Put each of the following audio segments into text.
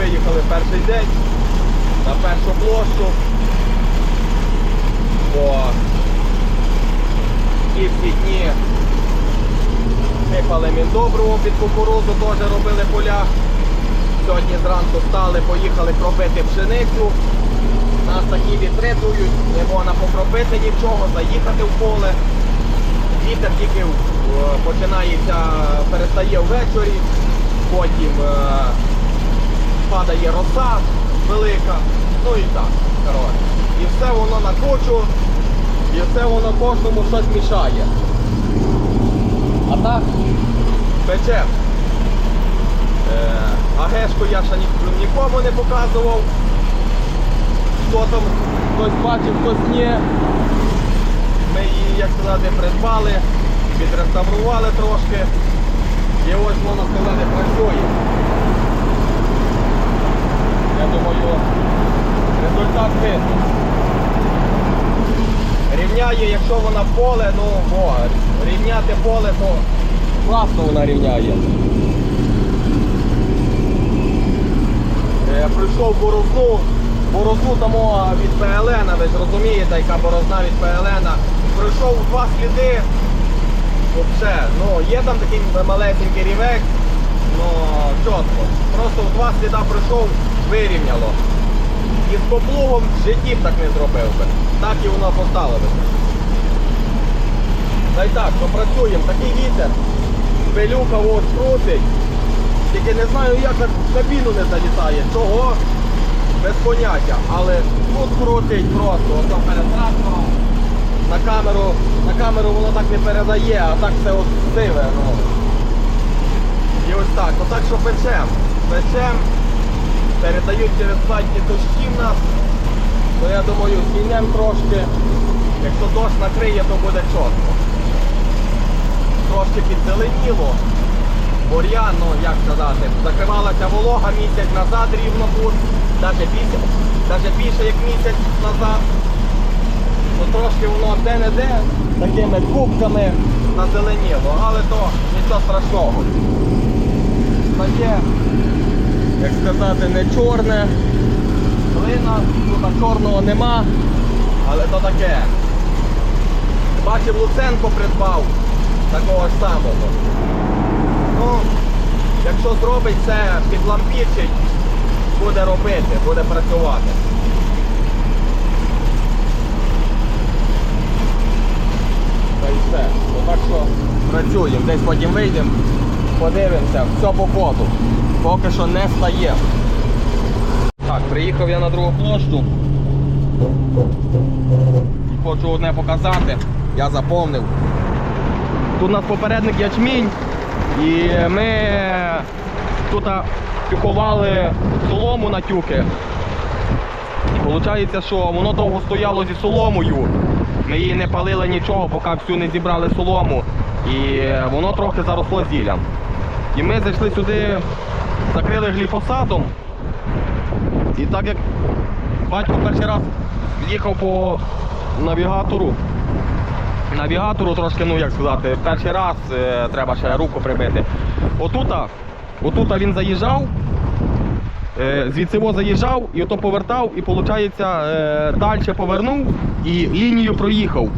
виїхали перший день на першу площу. Бо ті всі дні сипали міндобру під кукурузу, теж робили поля. Сьогодні зранку стали, поїхали пробити пшеницю. Нас такі вітри дують, не можна попробити нічого, заїхати в поле. Вітер тільки е, починається, перестає ввечері, потім е, падає роса велика, ну і так. коротше. І все воно на кучу, і все воно кожному щось мішає. А так, печем. Е, а гешку я ще ні- нікому не показував. Хто там хтось бачив, хтось ні. Ми її, як сказати, придбали, відреставрували трошки. І ось можна сказати, працює. Я думаю, результат видно. Рівняє, якщо вона поле, ну о, рівняти поле, то класно вона рівняє. Е, пройшов борозну, борозну тому від ПЛН, ви ж розумієте, яка борозна від ПЛН. Пройшов два сліди. Вообще, ну, є там такий малесенький рівець, ну чітко. Просто в два сліда пройшов, вирівняло. І з поплугом в житті б так не зробив би. Так і воно поставили. Та й так, попрацюємо, такий вітер. Пилюка ось крутить. Тільки не знаю, як в кабіну не залітає. Чого? Без поняття. Але тут крутить просто, ото перед трактором. На камеру, на камеру воно так не передає, а так все от сиве. Ну. І ось так. Отак що печем. Печем. Передають через задні дощі в нас. То я думаю, змінемо трошки. Якщо дощ накриє, то буде чітко. Трошки підзеленіло. Бур'ян, ну як сказати, закривалася волога місяць назад рівно тут, навіть більше, навіть більше як місяць назад. Ну трошки воно де-не-де такими кубками назеленіло, але то нічого страшного. Стає, як сказати, не чорне, глина, тут чорного нема, але то таке. Бачив Луценко придбав такого ж самого. Ну, якщо зробить це, підлампічить, буде робити, буде працювати. Та й все. Ну, так що працюємо, десь потім вийдемо, подивимося, все по ходу. Поки що не стає. Так, приїхав я на другу площу. Хочу одне показати, я заповнив. Тут у нас попередник ячмінь. І ми тут тюкували солому на тюки. І виходить, що воно довго стояло зі соломою. Ми її не палили нічого, поки всю не зібрали солому. І воно трохи заросло зіллям. І ми зайшли сюди, закрили гліфосатом. І так як батько перший раз їхав по навігатору, навігатору трошки, ну як сказати, перший раз е, треба ще руку прибити. Отута, отута він заїжджав, е, звідси во заїжджав і ото повертав, і виходить, е, далі повернув і лінію проїхав.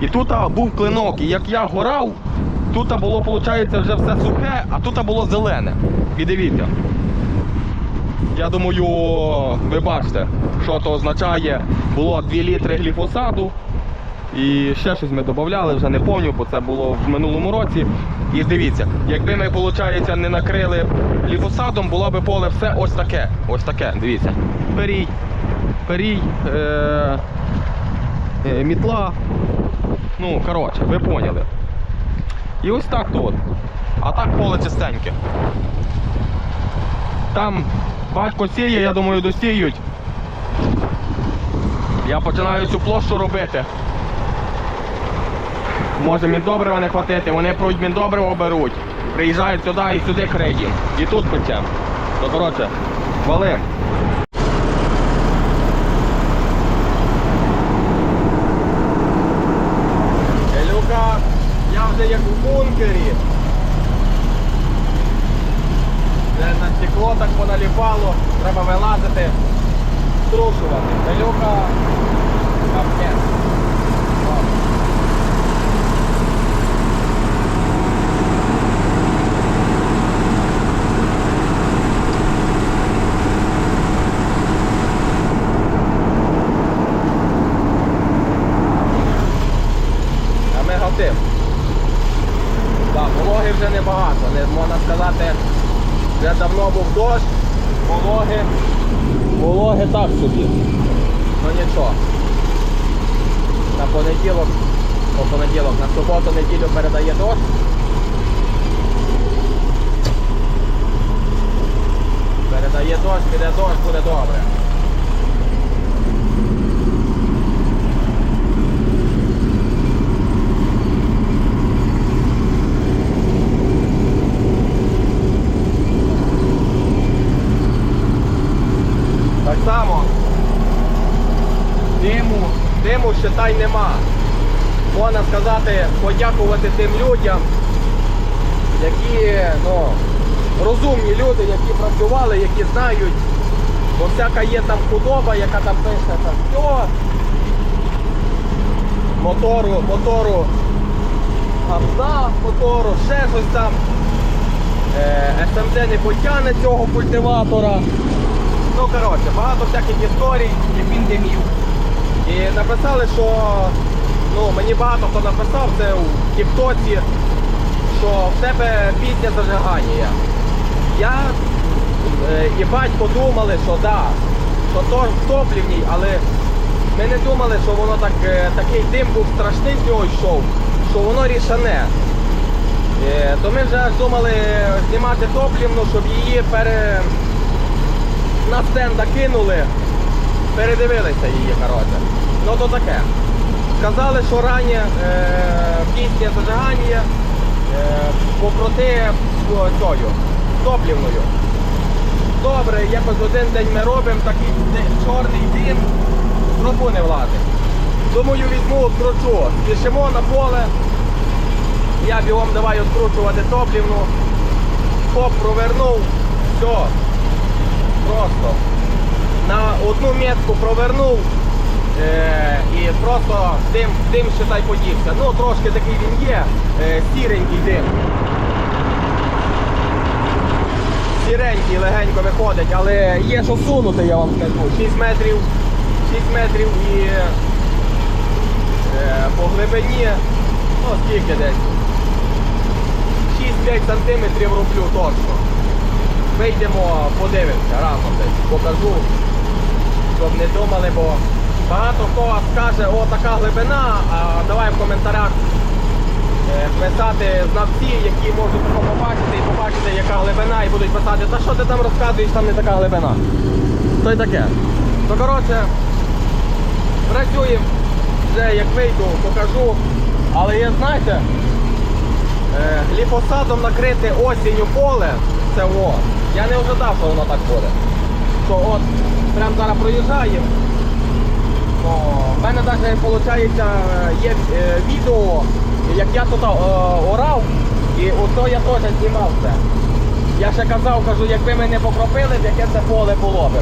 І тут був клинок, і як я горав, тут було, виходить, вже все сухе, а тут було зелене. І дивіться. Я думаю, ви бачите, що то означає. Було 2 літри гліфосату. І ще щось ми додавали, вже не пам'ятаю, бо це було в минулому році. І дивіться, якби ми, виходить, не накрили гліфосатом, було би поле все ось таке. Ось таке, дивіться. Перій, перій, е- е- мітла. Ну, коротше, ви поняли. І ось так тут. А так поле чистеньке. Там батько сіє, я думаю, досіють. Я починаю цю площу робити. Може міндобрива не хватити, вони пруть міндобриво беруть, приїжджають сюди і сюди криють. І тут печем. То коротше, валим. бункері. Де на стекло так поналіпало, треба вилазити, струшувати. Далюка Передає дощ, піде дощ, буде добре. Так само. Диму, диму считай нема. Можна сказати, подякувати тим людям, які, ну, розумні люди, які працювали, які знають, бо всяка є там худоба, яка там пише там все. Мотору, мотору, гамна, мотору, ще щось там. Е, СМД не потягне цього культиватора. Ну, коротше, багато всяких історій, як він димів. І написали, що ну, мені багато хто написав це у Тіктоці, що в тебе пісня зажигання. Я е, і батько думали, що да, що то топлівній, але ми не думали, що воно так, е, такий дим був страшний з нього йшов, що воно рішане. Е, То ми вже аж думали знімати топлівну, щоб її пере на стенда кинули, передивилися її, коротше. Ну то таке. Сказали, що рані е, пісня зажигання е, покрути о, тою, топлівною. Добре, якось один день ми робимо такий чорний дим, в не влазить. Думаю, візьму, відкручу. Спішимо на поле. Я бігом давай відкручувати топлівну. Хоп, провернув. Все. Просто на одну метку провернув е, і просто дим, дим считай подівся. Ну трошки такий він є, е, сіренький дим. Сіренький легенько виходить, але є що сунути, я вам скажу. 6 метрів, 6 метрів і е, по глибині, ну скільки десь. 6-5 сантиметрів роблю точно. Вийдемо, подивимося разом десь, покажу, щоб не думали, бо багато хто скаже, о, така глибина, а давай в коментарях писати знавці, які можуть того побачити і побачити, яка глибина, і будуть писати, та що ти там розказуєш, там не така глибина. То й таке. То коротше, працюємо, вже як вийду, покажу. Але є, знаєте, Е, гліфосатом накрити осінню поле, це о. Я не ожидав, що воно так буде. Що от прям зараз проїжджаємо. В мене навіть виходить є е, відео, як я тут е, орав, і ото я теж знімав це. Я ще казав, кажу, якби ми не покропили, яке це поле було б.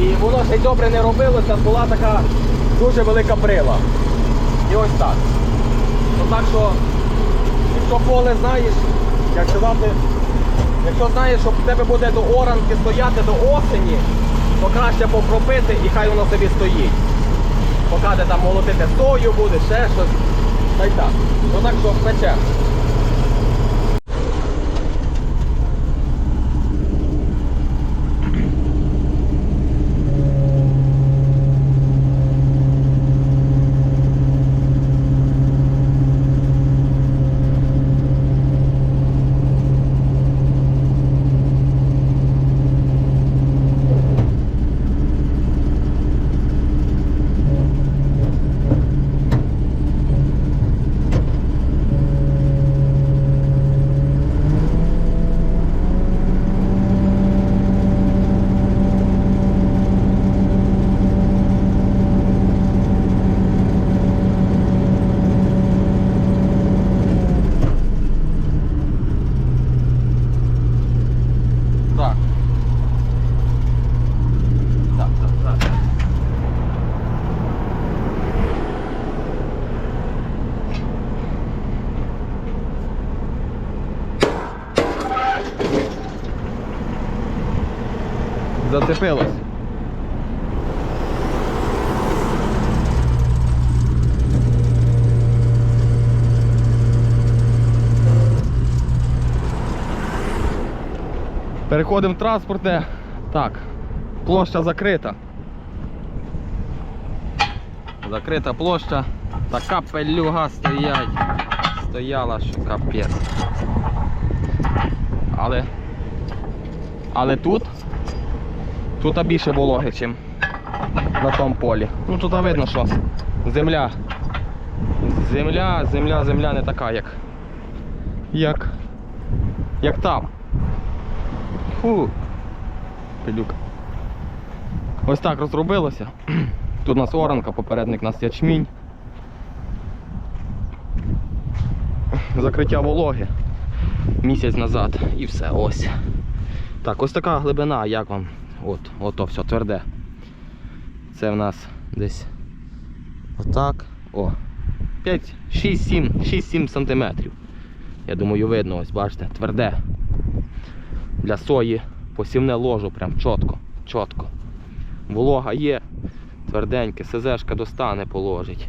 І воно ще й добре не робилося, була така дуже велика брила. І ось так. Ну так що Якщо поле знаєш, як сказати, якщо знаєш, що в тебе буде до оранки стояти до осені, то краще покропити і хай воно собі стоїть. Поки ти там молотити сою буде, ще щось. Та й так. Ну так що пече. Зацепилось. Переходимо в транспортне. Так, площа закрита. Закрита площа. Така пелюга стоять. Стояла, що капець. Але. Але тут. Тут більше вологи, ніж на тому полі. Ну тут видно, що земля. Земля, земля, земля не така, як. Як. Як там. Фу. Пилюка. Ось так розробилося. Тут у нас оранка, попередник у нас ячмінь. Закриття вологи місяць назад і все, ось. Так, ось така глибина, як вам? От, ото все тверде. Це в нас десь отак. О. 5, 6, 7, 6-7 сантиметрів. Я думаю, видно, ось бачите, тверде. Для сої посівне ложу прям чітко, чітко. Волога є, тверденьке, СЗшка достане, положить.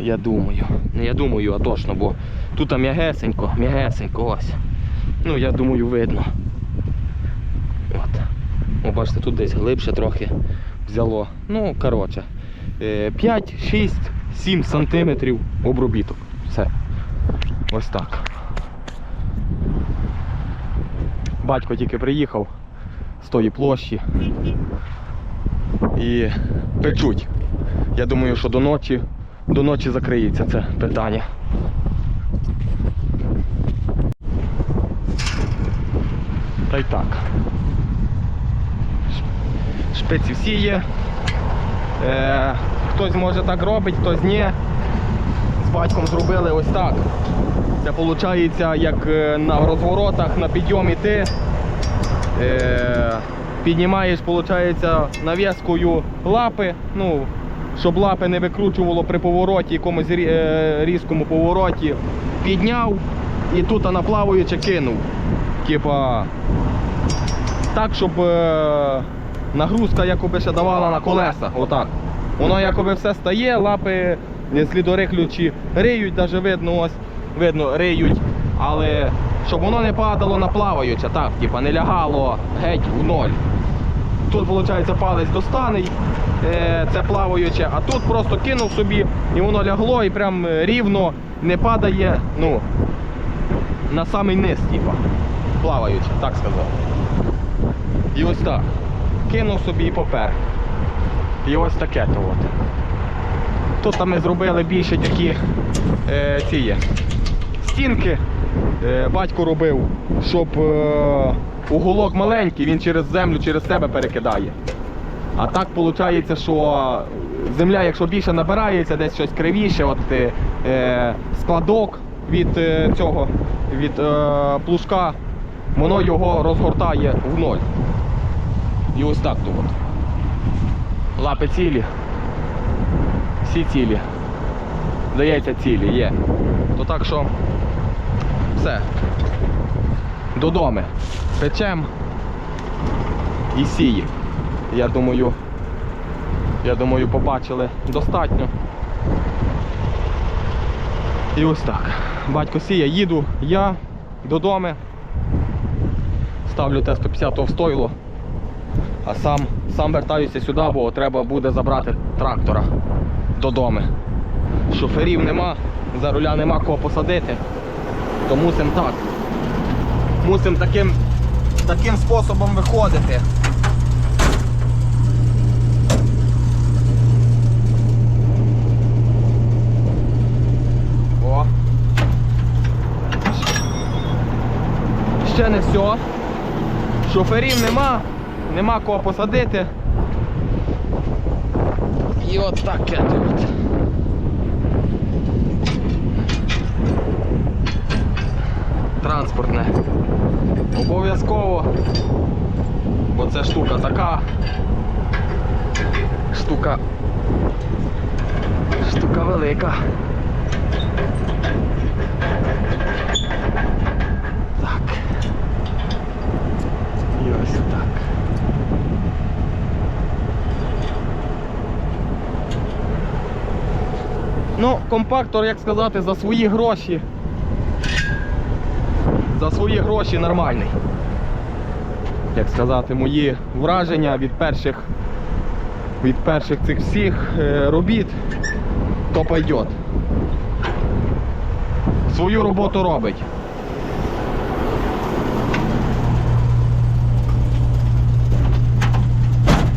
Я думаю. Не я думаю, а точно, бо тут м'ягесенько, м'ягесенько ось. Ну, я думаю, видно. О, бачите, тут десь глибше трохи взяло. Ну, коротше. е, 5, 6, 7 сантиметрів обробіток. Все. Ось так. Батько тільки приїхав з тої площі і печуть. Я думаю, що до ночі, до ночі закриється це питання. Та й так. Шпиці всі є. Е, хтось може так робить, хтось ні. З батьком зробили ось так. Це виходить, як е, на розворотах на підйом іти. Е, піднімаєш, виходить, нав'язкою лапи, ну, щоб лапи не викручувало при повороті, якомусь е, різкому повороті. Підняв і тут наплавуючи кинув. Типа так, щоб е, нагрузка якоби ще давала на колеса. Отак. Воно якоби все стає, лапи слідорихлючі риють, навіть видно, ось, видно, риють. Але щоб воно не падало на плаваюче, так, типа не лягало геть в ноль. Тут, виходить, палець достаний, е, це плаваюче, а тут просто кинув собі і воно лягло і прям рівно не падає ну, на самий низ, типа. Плаваюче, так сказав. І ось так. Кинув собі і попер. І ось таке то от. Тут ми зробили більше такі е, ці є. стінки. Е, батько робив, щоб е, уголок маленький, він через землю, через себе перекидає. А так виходить, що земля, якщо більше набирається, десь щось кривіше, от е, е, складок від е, цього, від е, плужка, воно його розгортає в ноль. І ось так то от. Лапи цілі. Всі цілі. Здається, цілі є. То так що все. Додому. Печем і сіємо. Я думаю, я думаю, побачили достатньо. І ось так. Батько сіє, їду я додому. Ставлю Т-150 в стойло, а сам, сам вертаюся сюди, бо треба буде забрати трактора додому. Шоферів нема, за руля нема кого посадити, то мусимо так. Мусимо таким, таким способом виходити. О. Ще не все. Шоферів нема, нема кого посадити. І от таке тут. Транспортне. Обов'язково. Бо це штука така. Штука. Штука велика. Так. І ось так. Ну, компактор, як сказати, за свої гроші. За свої гроші нормальний. Як сказати, мої враження від перших від перших цих всіх е, робіт, то пойдет. Свою роботу робить.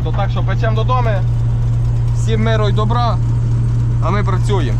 То так що печемо додому. Всім миру і добра, а ми працюємо.